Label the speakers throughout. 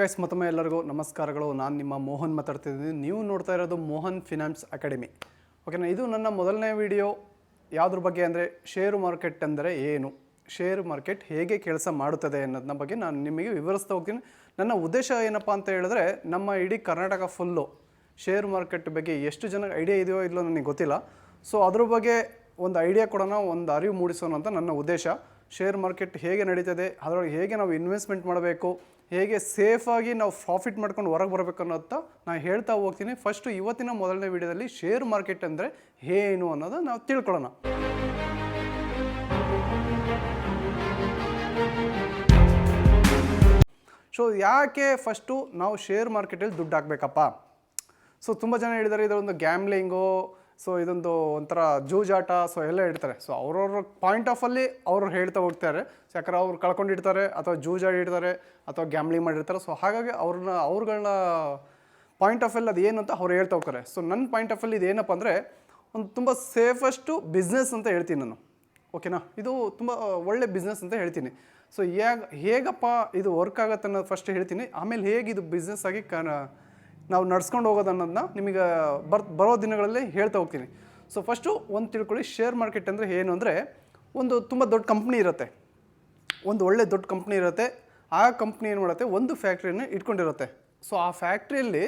Speaker 1: Guys ಮತ್ತೊಮ್ಮೆ ಎಲ್ಲರಿಗೂ ನಮಸ್ಕಾರಗಳು. ನಾನು ನಿಮ್ಮ ಮೋಹನ್ ಮಾತಾಡ್ತಿದ್ದೀನಿ. ನೀವು ನೋಡ್ತಾ ಇರೋದು ಮೋಹನ್ ಫಿನಾನ್ಸ್ ಅಕಾಡೆಮಿ ಓಕೆನಾ ಇದು ನನ್ನ ಮೊದಲನೇ ವಿಡಿಯೋ ಯಾವುದ್ರ ಬಗ್ಗೆ ಅಂದರೆ ಶೇರು ಮಾರ್ಕೆಟ್ ಅಂದರೆ ಏನು? ಶೇರು ಮಾರ್ಕೆಟ್ ಹೇಗೆ ಕೆಲಸ ಮಾಡುತ್ತದೆ ಅನ್ನೋದನ್ನ ಬಗ್ಗೆ ನಾನು ನಿಮಗೆ ವಿವರಿಸ್ತಾ ಹೋಗ್ತೀನಿ. ನನ್ನ ಉದ್ದೇಶ ಏನಪ್ಪ ಅಂತ ಹೇಳಿದ್ರೆ, ನಮ್ಮ ಇಡೀ ಕರ್ನಾಟಕ ಫುಲ್ಲು ಷೇರು ಮಾರ್ಕೆಟ್ ಬಗ್ಗೆ ಎಷ್ಟು ಜನ ಐಡಿಯಾ ಇದೆಯೋ ಇಲ್ಲೋ ನನಗೆ ಗೊತ್ತಿಲ್ಲ. ಸೊ ಅದ್ರ ಬಗ್ಗೆ ಒಂದು ಐಡಿಯಾ ಕೊಡೋಣ, ಒಂದು ಅರಿವು ಮೂಡಿಸೋಣ ಅಂತ ನನ್ನ ಉದ್ದೇಶ. ಶೇರ್ ಮಾರ್ಕೆಟ್ ಹೇಗೆ ನಡೀತದೆ, ಅದರೊಳಗೆ ಹೇಗೆ ನಾವು ಇನ್ವೆಸ್ಟ್ಮೆಂಟ್ ಮಾಡಬೇಕು ಹೇಗೆ ಸೇಫಾಗಿ ನಾವು ಪ್ರಾಫಿಟ್ ಮಾಡ್ಕೊಂಡು ಹೊರಗೆ ಬರಬೇಕು ಅನ್ನೋದು ನಾನು ಹೇಳ್ತಾ ಹೋಗ್ತೀನಿ. ಫಸ್ಟು ಇವತ್ತಿನ ಮೊದಲನೇ ವಿಡಿಯೋದಲ್ಲಿ ಶೇರ್ ಮಾರ್ಕೆಟ್ ಅಂದರೆ ಏನು ಅನ್ನೋದು ನಾವು ತಿಳ್ಕೊಳ್ಳೋಣ. ಸೊ ಯಾಕೆ ಫಸ್ಟು ನಾವು ಶೇರ್ ಮಾರ್ಕೆಟಲ್ಲಿ ದುಡ್ಡು ಹಾಕಬೇಕಪ್ಪ? ಸೊ ತುಂಬ ಜನ ಹೇಳಿದ್ದಾರೆ ಇದರೊಂದು ಗ್ಯಾಮ್ಲಿಂಗು ಸೊ ಇದೊಂದು ಒಂಥರ ಜೂಜಾಟ ಸೊ ಎಲ್ಲ ಇಡ್ತಾರೆ ಸೊ ಅವ್ರವ್ರ ಪಾಯಿಂಟ್ ಆಫ್ ಅಲ್ಲಿ ಅವರು ಹೇಳ್ತಾ ಹೋಗ್ತಾರೆ. ಯಾಕಂದ್ರೆ ಅವ್ರು ಕಳ್ಕೊಂಡಿರ್ತಾರೆ ಅಥವಾ ಜೂಜಾಡಿ ಇಡ್ತಾರೆ ಅಥವಾ ಗ್ಯಾಮ್ಲಿಂಗ್ ಮಾಡಿರ್ತಾರೆ. ಸೊ ಹಾಗಾಗಿ ಅವ್ರನ್ನ, ಅವ್ರುಗಳನ್ನ ಪಾಯಿಂಟ್ ಆಫ್ ಅಲ್ಲಿ ಅದು ಏನು ಅಂತ ಅವ್ರು ಹೇಳ್ತಾ ಹೋಗ್ತಾರೆ. ಸೊ ನನ್ನ ಪಾಯಿಂಟ್ ಆಫ್ ಅಲ್ಲಿ ಇದೇನಪ್ಪ ಅಂದರೆ ಒಂದು ತುಂಬ ಸೇಫೆಸ್ಟು ಬಿಸ್ನೆಸ್ ಅಂತ ಹೇಳ್ತೀನಿ ನಾನು. ಓಕೆನಾ ಇದು ತುಂಬ ಒಳ್ಳೆ ಬಿಸ್ನೆಸ್ ಅಂತ ಹೇಳ್ತೀನಿ. ಸೊ ಹೇಗೆ, ಹೇಗಪ್ಪ ಇದು ವರ್ಕ್ ಆಗುತ್ತೆ ಅನ್ನೋದು ಫಸ್ಟ್ ಹೇಳ್ತೀನಿ. ಆಮೇಲೆ ಹೇಗೆ ಇದು ಬಿಸ್ನೆಸ್ ಆಗಿ ಕ ನಾವು ನಡ್ಸ್ಕೊಂಡು ಹೋಗೋದು ಅನ್ನೋದನ್ನ ನಿಮಗೆ ಬರ್, ಬರೋ ದಿನಗಳಲ್ಲಿ ಹೇಳ್ತಾ ಹೋಗ್ತೀನಿ. ಸೊ ಫಸ್ಟು ಒಂದು ತಿಳ್ಕೊಳ್ಳಿ ಶೇರ್ ಮಾರ್ಕೆಟ್ ಅಂದರೆ ಏನು ಅಂದರೆ ಒಂದು ತುಂಬ ದೊಡ್ಡ ಕಂಪ್ನಿ ಇರುತ್ತೆ. ಒಂದು ಒಳ್ಳೆ ದೊಡ್ಡ ಕಂಪ್ನಿ ಇರುತ್ತೆ. ಆ ಕಂಪ್ನಿ ಏನು ಮಾಡುತ್ತೆ? ಒಂದು ಫ್ಯಾಕ್ಟ್ರಿಯನ್ನು ಇಟ್ಕೊಂಡಿರುತ್ತೆ. ಸೊ ಆ ಫ್ಯಾಕ್ಟ್ರಿಯಲ್ಲಿ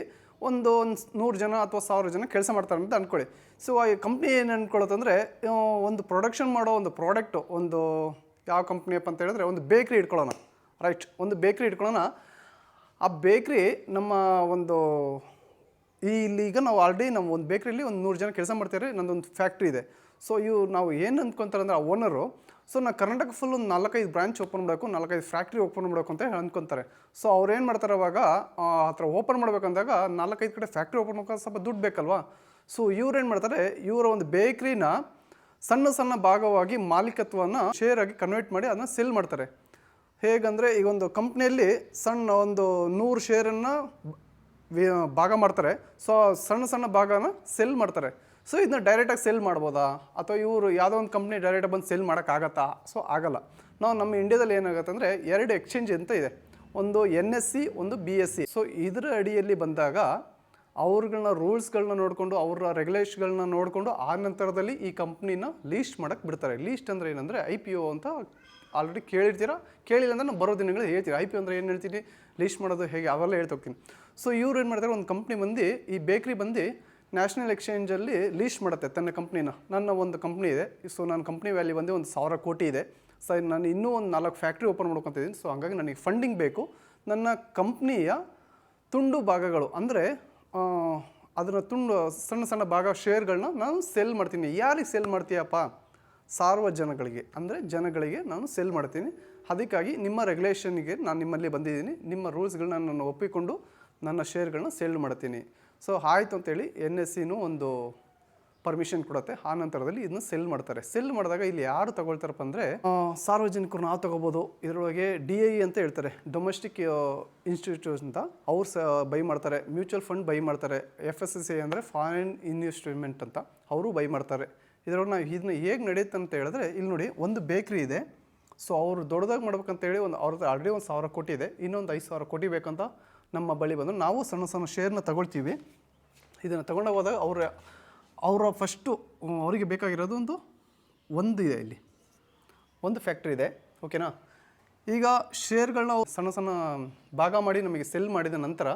Speaker 1: ಒಂದು ಒಂದು ನೂರು ಜನ ಅಥವಾ ಸಾವಿರ ಜನ ಕೆಲಸ ಮಾಡ್ತಾರೆ ಅಂತ ಅಂದ್ಕೊಳ್ಳಿ ಸೊ ಆ ಕಂಪ್ನಿ ಏನು ಅಂದ್ಕೊಳ್ಳುತ್ತಂದರೆ ಒಂದು ಪ್ರೊಡಕ್ಷನ್ ಮಾಡೋ ಒಂದು ಪ್ರಾಡಕ್ಟು ಒಂದು ಯಾವ ಕಂಪ್ನಿಯಪ್ಪ ಅಂತ ಹೇಳಿದ್ರೆ, ಒಂದು ಬೇಕ್ರಿ ಇಟ್ಕೊಳ್ಳೋಣ. ರೈಟ್ ಒಂದು ಬೇಕ್ರಿ ಇಟ್ಕೊಳ್ಳೋಣ. ಆ ಬೇಕ್ರಿ ನಮ್ಮ ಒಂದು, ಈ ಈಗ ನಾವು ಆಲ್ರೆಡಿ ನಮ್ಮ ಒಂದು ಬೇಕ್ರಿಲಿ ಒಂದು ನೂರು ಜನ ಕೆಲಸ ಮಾಡ್ತಾರೆ ನಂದೊಂದು ಫ್ಯಾಕ್ಟ್ರಿ ಇದೆ. ಸೊ ಇವು ನಾವು ಏನು ಅಂದ್ಕೊತಾರೆ ಅಂದರೆ ಆ ಓನರು ಸೊ ನಾ ಕರ್ನಾಟಕ ಫುಲ್ ಒಂದು ನಾಲ್ಕೈದು ಬ್ರಾಂಚ್ ಓಪನ್ ಮಾಡಬೇಕು, ನಾಲ್ಕೈದು ಫ್ಯಾಕ್ಟ್ರಿ ಓಪನ್ ಮಾಡಬೇಕು ಅಂತ ಹೇಳಿ ಅಂದ್ಕೊತಾರೆ ಸೊ ಅವ್ರು ಏನು ಮಾಡ್ತಾರೆ ಅವಾಗ, ಆ ಥರ ಓಪನ್ ಮಾಡ್ಬೇಕಂದಾಗ ನಾಲ್ಕೈದು ಕಡೆ ಫ್ಯಾಕ್ಟ್ರಿ ಓಪನ್ ಮಾಡ್ಕೊಂಡು ಸ್ವಲ್ಪ ದುಡ್ಡು ಬೇಕಲ್ವಾ? ಸೊ ಇವ್ರು ಏನು ಮಾಡ್ತಾರೆ, ಇವರ ಒಂದು ಬೇಕ್ರಿನ ಸಣ್ಣ ಸಣ್ಣ ಭಾಗವಾಗಿ ಮಾಲೀಕತ್ವನ ಶೇರ್ ಆಗಿ ಕನ್ವರ್ಟ್ ಮಾಡಿ ಅದನ್ನ ಸೆಲ್ ಮಾಡ್ತಾರೆ. ಹೇಗಂದರೆ ಈಗ ಒಂದು ಕಂಪ್ನಿಯಲ್ಲಿ ಸಣ್ಣ ಒಂದು ನೂರು ಶೇರನ್ನು ಭಾಗ ಮಾಡ್ತಾರೆ. ಸೊ ಸಣ್ಣ ಸಣ್ಣ ಭಾಗನ ಸೆಲ್ ಮಾಡ್ತಾರೆ. ಸೊ ಇದನ್ನ ಡೈರೆಕ್ಟಾಗಿ ಸೆಲ್ ಮಾಡ್ಬೋದಾ? ಅಥವಾ ಇವರು ಯಾವುದೋ ಒಂದು ಕಂಪ್ನಿ ಡೈರೆಕ್ಟಾಗಿ ಬಂದು ಸೆಲ್ ಮಾಡೋಕ್ಕಾಗತ್ತಾ ಸೊ ಆಗಲ್ಲ. ನಾವು ನಮ್ಮ ಇಂಡಿಯಾದಲ್ಲಿ ಏನಾಗುತ್ತೆ ಅಂದರೆ ಎರಡು ಎಕ್ಸ್ಚೇಂಜ್ ಅಂತ ಇದೆ. ಒಂದು ಎನ್ ಎಸ್ ಸಿ ಒಂದು ಬಿ ಎಸ್ ಸಿ ಸೊ ಇದರ ಅಡಿಯಲ್ಲಿ ಬಂದಾಗ ಅವ್ರಗಳನ್ನ ರೂಲ್ಸ್ಗಳನ್ನ ನೋಡಿಕೊಂಡು, ಅವರ ರೆಗ್ಯುಲೇಷನ್ಗಳನ್ನ ನೋಡಿಕೊಂಡು, ಆ ನಂತರದಲ್ಲಿ ಈ ಕಂಪ್ನಿನ ಲೀಸ್ಟ್ ಮಾಡೋಕ್ಕೆ ಬಿಡ್ತಾರೆ. ಲೀಸ್ಟ್ ಅಂದರೆ ಏನಂದರೆ ಐ ಪಿ ಒ ಅಂತ ಆಲ್ರೆಡಿ ಕೇಳಿರ್ತೀರ? ಕೇಳಿಲ್ಲ ಅಂದ್ರೆ ನಾನು ಬರೋ ದಿನಗಳು ಹೇಳ್ತೀರಿ ಐ ಪಿ ಅಂದರೆ ಏನು ಹೇಳ್ತೀನಿ? ಲೀಸ್ಟ್ ಮಾಡೋದು ಹೇಗೆ? ಅವೆಲ್ಲ ಹೇಳ್ತೋಗ್ತೀನಿ ಸೊ ಇವ್ರು ಏನು ಮಾಡ್ತಾರೆ? ಒಂದು ಕಂಪ್ನಿ ಬಂದು, ಈ ಬೇಕ್ರಿ ಬಂದು ನ್ಯಾಷನಲ್ ಎಕ್ಸ್ಚೇಂಜಲ್ಲಿ ಲೀಸ್ಟ್ ಮಾಡುತ್ತೆ ತನ್ನ ಕಂಪ್ನಿನ ನನ್ನ ಒಂದು ಕಂಪ್ನಿ ಇದೆ. ಸೊ ನನ್ನ ಕಂಪ್ನಿ ವ್ಯಾಲ್ಯೂ ಬಂದು ಒಂದು ಸಾವಿರ ಕೋಟಿ ಇದೆ. ಸೊ ನಾನು ಇನ್ನೂ ಒಂದು ನಾಲ್ಕು ಫ್ಯಾಕ್ಟ್ರಿ ಓಪನ್ ಮಾಡ್ಕೊತಿದ್ದೀನಿ ಸೊ ಹಾಗಾಗಿ ನನಗೆ ಫಂಡಿಂಗ್ ಬೇಕು. ನನ್ನ ಕಂಪ್ನಿಯ ತುಂಡು ಭಾಗಗಳು ಅಂದರೆ ಅದನ್ನು ತುಂಡು, ಸಣ್ಣ ಸಣ್ಣ ಭಾಗ ಶೇರ್ಗಳನ್ನ ನಾನು ಸೆಲ್ ಮಾಡ್ತೀನಿ. ಯಾರಿಗೆ ಸೆಲ್ ಮಾಡ್ತೀಯಪ್ಪ? ಸಾರ್ವಜನಗಳಿಗೆ, ಅಂದರೆ ಜನಗಳಿಗೆ ನಾನು ಸೆಲ್ ಮಾಡ್ತೀನಿ. ಅದಕ್ಕಾಗಿ ನಿಮ್ಮ ರೆಗ್ಯುಲೇಷನ್ಗೆ ನಾನು ನಿಮ್ಮಲ್ಲಿ ಬಂದಿದ್ದೀನಿ. ನಿಮ್ಮ ರೂಲ್ಸ್ಗಳನ್ನ ನಾನು ಒಪ್ಪಿಕೊಂಡು ನನ್ನ ಶೇರ್ಗಳನ್ನ ಸೇಲ್ ಮಾಡ್ತೀನಿ. ಸೊ ಆಯಿತು ಅಂತೇಳಿ ಎನ್ ಎಸ್ ಸಿನೂ ಒಂದು ಪರ್ಮಿಷನ್ ಕೊಡುತ್ತೆ. ಆ ನಂತರದಲ್ಲಿ ಇದನ್ನ ಸೆಲ್ ಮಾಡ್ತಾರೆ. ಸೆಲ್ ಮಾಡಿದಾಗ ಇಲ್ಲಿ ಯಾರು ತಗೊಳ್ತಾರಪ್ಪ ಅಂದರೆ ಸಾರ್ವಜನಿಕರು ನಾವು ತಗೋಬೋದು. ಇದರೊಳಗೆ ಡಿ ಐ ಅಂತ ಹೇಳ್ತಾರೆ. ಡೊಮೆಸ್ಟಿಕ್ ಇನ್ಸ್ಟಿಟ್ಯೂಟ್ ಅಂತ. ಅವ್ರು ಸ, ಬೈ ಮಾಡ್ತಾರೆ. ಮ್ಯೂಚುವಲ್ ಫಂಡ್ ಬೈ ಮಾಡ್ತಾರೆ. ಎಫ್ ಎಸ್ ಎಸ್ ಎ ಅಂದರೆ ಫಾರಿನ್ ಇನ್ವೆಸ್ಟ್ಮೆಂಟ್ ಅಂತ. ಅವರು ಬೈ ಮಾಡ್ತಾರೆ. ಇದರೊಳಗೆ ನಾವು ಇದನ್ನ ಹೇಗೆ ನಡೆಯುತ್ತೆ ಅಂತ ಹೇಳಿದ್ರೆ, ಇಲ್ಲಿ ನೋಡಿ ಒಂದು ಬೇಕ್ರಿ ಇದೆ. ಸೊ ಅವರು ದೊಡ್ಡದಾಗಿ ಮಾಡ್ಬೇಕಂತೇಳಿ ಒಂದು ಅವ್ರದ್ದು ಆಲ್ರೆಡಿ ಒಂದು ಸಾವಿರ ಕೋಟಿ ಇದೆ. ಇನ್ನೊಂದು ಐದು ಸಾವಿರ ಕೋಟಿ ಬೇಕಂತ ನಮ್ಮ ಬಳಿ ಬಂದು ನಾವು ಸಣ್ಣ ಸಣ್ಣ ಶೇರ್ನ ತಗೊಳ್ತೀವಿ. ಇದನ್ನು ತಗೊಂಡು ಹೋದಾಗ ಅವರ ಅವರ ಫಸ್ಟು ಅವರಿಗೆ ಬೇಕಾಗಿರೋದು ಒಂದು ಒಂದು ಇದೆ ಇಲ್ಲಿ. ಒಂದು ಫ್ಯಾಕ್ಟ್ರಿ ಇದೆ. ಓಕೆನಾ ಈಗ ಶೇರ್ಗಳನ್ನ ಸಣ್ಣ ಸಣ್ಣ ಭಾಗ ಮಾಡಿ ನಮಗೆ ಸೆಲ್ ಮಾಡಿದ ನಂತರ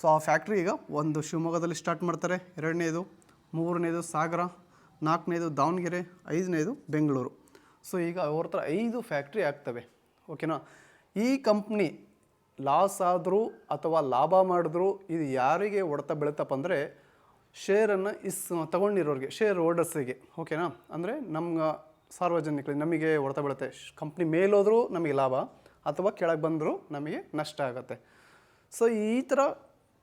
Speaker 1: ಸೊ ಆ ಫ್ಯಾಕ್ಟ್ರಿ ಈಗ ಒಂದು ಶಿವಮೊಗ್ಗದಲ್ಲಿ ಸ್ಟಾರ್ಟ್ ಮಾಡ್ತಾರೆ. ಎರಡನೇದು, ಮೂರನೇದು ಸಾಗರ. ನಾಲ್ಕನೇದು ದಾವಣಗೆರೆ, ಐದನೇದು ಬೆಂಗಳೂರು. ಸೊ ಈಗ ಅವ್ರ ಹತ್ರ ಐದು ಫ್ಯಾಕ್ಟ್ರಿ ಆಗ್ತವೆ. ಓಕೆನಾ ಈ ಕಂಪ್ನಿ ಲಾಸ್ ಆದರೂ ಅಥವಾ ಲಾಭ ಮಾಡಿದ್ರು ಇದು ಯಾರಿಗೆ ಹೊಡೆತ ಬೀಳುತ್ತಪ್ಪ ಅಂದರೆ ಶೇರನ್ನು ಇಸ್, ತಗೊಂಡಿರೋರಿಗೆ ಶೇರ್ ಹೋಲ್ಡರ್ಸಿಗೆ ಓಕೆನಾ ಅಂದರೆ ನಮ್ಮ ಸಾರ್ವಜನಿಕರಿಗೆ ನಮಗೆ ಹೊಡೆತ ಬೀಳುತ್ತೆ. ಕಂಪ್ನಿ ಮೇಲೋದರೂ ನಮಗೆ ಲಾಭ, ಅಥವಾ ಕೆಳಗೆ ಬಂದರೂ ನಮಗೆ ನಷ್ಟ ಆಗುತ್ತೆ. ಸೊ ಈ ಥರ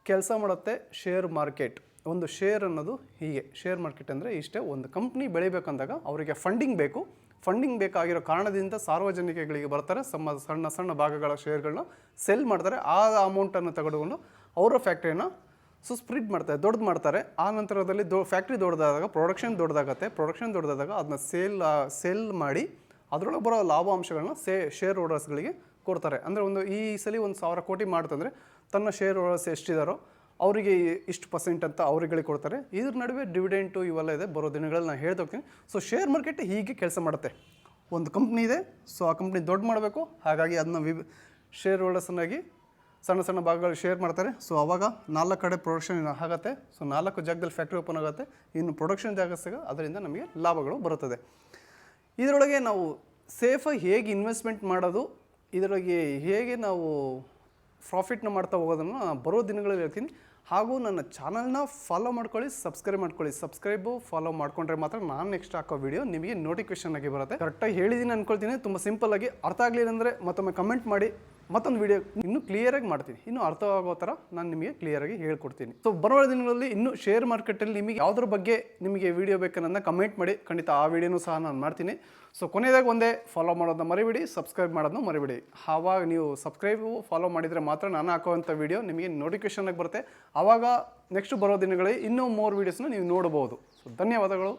Speaker 1: ಕೆಲಸ ಮಾಡುತ್ತೆ ಶೇರ್ ಮಾರ್ಕೆಟ್ ಒಂದು ಶೇರ್ ಅನ್ನೋದು ಹೀಗೆ. ಶೇರ್ ಮಾರ್ಕೆಟ್ ಅಂದರೆ ಇಷ್ಟೇ ಒಂದು ಕಂಪ್ನಿ ಬೆಳಿಬೇಕಂದಾಗ ಅವರಿಗೆ ಫಂಡಿಂಗ್ ಬೇಕು. ಫಂಡಿಂಗ್ ಬೇಕಾಗಿರೋ ಕಾರಣದಿಂದ ಸಾರ್ವಜನಿಕಗಳಿಗೆ ಬರ್ತಾರೆ. ಸಮ ಸಣ್ಣ ಸಣ್ಣ ಭಾಗಗಳ ಶೇರ್ಗಳನ್ನ ಸೆಲ್ ಮಾಡ್ತಾರೆ. ಆ ಅಮೌಂಟನ್ನು ತೆಗೆದುಕೊಂಡು ಅವರ ಫ್ಯಾಕ್ಟ್ರಿಯನ್ನು ಸೊ ಸ್ಪ್ರಿಡ್ ಮಾಡ್ತಾರೆ ದೊಡ್ಡದು ಮಾಡ್ತಾರೆ. ಆ ನಂತರದಲ್ಲಿ ದೊ ಫ್ಯಾಕ್ಟ್ರಿ ದೊಡ್ಡದಾದಾಗ ಪ್ರೊಡಕ್ಷನ್ ದೊಡ್ಡದಾಗತ್ತೆ ಪ್ರೊಡಕ್ಷನ್ ದೊಡ್ಡದಾದಾಗ ಅದನ್ನ ಸೇಲ್ ಸೇಲ್ ಮಾಡಿ ಅದರೊಳಗೆ ಬರೋ ಲಾಭಾಂಶಗಳನ್ನ ಸೇ ಶೇರ್ ಹೋಲ್ಡರ್ಸ್ಗಳಿಗೆ ಕೊಡ್ತಾರೆ. ಅಂದರೆ ಒಂದು ಈ ಸಲ ಒಂದು ಸಾವಿರ ಕೋಟಿ ಮಾಡ್ತಂದರೆ ತನ್ನ ಶೇರ್ ಹೋಲ್ಡರ್ಸ್ ಎಷ್ಟಿದಾರೋ ಅವರಿಗೆ ಇಷ್ಟು ಪರ್ಸೆಂಟ್ ಅಂತ ಅವರುಗಳಿಗೆ ಕೊಡ್ತಾರೆ. ಇದ್ರ ನಡುವೆ ಡಿವಿಡೆಂಟು ಇವೆಲ್ಲ ಇದೆ, ಬರೋ ದಿನಗಳಲ್ಲಿ ನಾನು ಹೇಳ್ತಾ ಹೋಗ್ತೀನಿ ಸೊ ಶೇರ್ ಮಾರ್ಕೆಟ್ ಹೀಗೆ ಕೆಲಸ ಮಾಡುತ್ತೆ. ಒಂದು ಕಂಪ್ನಿ ಇದೆ ಸೊ ಆ ಕಂಪ್ನಿ ದೊಡ್ಡ ಮಾಡಬೇಕು. ಹಾಗಾಗಿ ಅದನ್ನ ವಿ ಶೇರ್ ಹೋಲ್ಡರ್ಸನ್ನಾಗಿ ಸಣ್ಣ ಸಣ್ಣ ಭಾಗಗಳು ಶೇರ್ ಮಾಡ್ತಾರೆ. ಸೊ ಅವಾಗ ನಾಲ್ಕು ಕಡೆ ಪ್ರೊಡಕ್ಷನ್ ಆಗುತ್ತೆ. ಸೊ ನಾಲ್ಕು ಜಾಗದಲ್ಲಿ ಫ್ಯಾಕ್ಟ್ರಿ ಓಪನ್ ಆಗುತ್ತೆ. ಇನ್ನು ಪ್ರೊಡಕ್ಷನ್ ಜಾಗ ಸಿಗ, ಅದರಿಂದ ನಮಗೆ ಲಾಭಗಳು ಬರುತ್ತದೆ. ಇದರೊಳಗೆ ನಾವು ಸೇಫಾಗಿ ಹೇಗೆ ಇನ್ವೆಸ್ಟ್ಮೆಂಟ್ ಮಾಡೋದು, ಇದರೊಳಗೆ ಹೇಗೆ ನಾವು ಪ್ರಾಫಿಟ್ನ ಮಾಡ್ತಾ ಹೋಗೋದನ್ನು ನಾನು ಬರೋ ದಿನಗಳಲ್ಲಿ ಹೇಳ್ತೀನಿ. ಹಾಗೂ ನನ್ನ ಚಾನಲ್ನ ಫಾಲೋ ಮಾಡ್ಕೊಳ್ಳಿ, ಸಬ್ಸ್ಕ್ರೈಬ್ ಮಾಡ್ಕೊಳ್ಳಿ. ಸಬ್ಸ್ಕ್ರೈಬು, ಫಾಲೋ ಮಾಡ್ಕೊಂಡ್ರೆ ಮಾತ್ರ ನಾನು ನೆಕ್ಸ್ಟ್ ಹಾಕೋ ವಿಡಿಯೋ ನಿಮಗೆ ನೋಟಿಫಿಕೇಶನ್ ಆಗಿ ಬರುತ್ತೆ. ಕರೆಕ್ಟಾಗಿ ಹೇಳಿದ್ದೀನಿ ಅನ್ಕೊಳ್ತೀನಿ. ತುಂಬ ಸಿಂಪಲ್ ಆಗಿ ಅರ್ಥ ಆಗಲಿಲ್ಲ ಅಂದರೆ ಮತ್ತೊಮ್ಮೆ ಕಮೆಂಟ್ ಮಾಡಿ. ಮತ್ತೊಂದು ವಿಡಿಯೋ ಇನ್ನೂ ಕ್ಲಿಯರಾಗಿ ಮಾಡ್ತೀನಿ. ಇನ್ನೂ ಅರ್ಥವಾಗೋ ಥರ ನಾನು ನಿಮಗೆ ಕ್ಲಿಯರಾಗಿ ಹೇಳ್ಕೊಡ್ತೀನಿ. ಸೊ ಬರುವ ದಿನಗಳಲ್ಲಿ ಇನ್ನೂ ಶೇರ್ ಮಾರ್ಕೆಟಲ್ಲಿ ನಿಮಗೆ ಯಾವುದ್ರ ಬಗ್ಗೆ ನಿಮಗೆ ವಿಡಿಯೋ ಬೇಕನ್ನೋದನ್ನ ಕಮೆಂಟ್ ಮಾಡಿ. ಖಂಡಿತ ಆ ವಿಡಿಯೋನೂ ಸಹ ನಾನು ಮಾಡ್ತೀನಿ. ಸೊ ಕೊನೆಯದಾಗಿ ಒಂದೇ ಫಾಲೋ ಮಾಡೋದನ್ನ ಮರಿಬೇಡಿ ಸಬ್ಸ್ಕ್ರೈಬ್ ಮಾಡೋದನ್ನ ಮರಿಬೇಡಿ. ಆವಾಗ ನೀವು ಸಬ್ಸ್ಕ್ರೈಬ್ ಫಾಲೋ ಮಾಡಿದರೆ ಮಾತ್ರ ನಾನು ಹಾಕುವಂಥ ವಿಡಿಯೋ ನಿಮಗೆ ನೋಟಿಫಿಕೇಷನ್ ಆಗಿ ಬರುತ್ತೆ. ಆವಾಗ ನೆಕ್ಸ್ಟ್ ಬರೋ ದಿನಗಳಲ್ಲಿ ಇನ್ನೂ ಮೋರ್ ವೀಡಿಯೋಸ್ನ ನೀವು ನೋಡ್ಬೋದು. ಸೊ ಧನ್ಯವಾದಗಳು.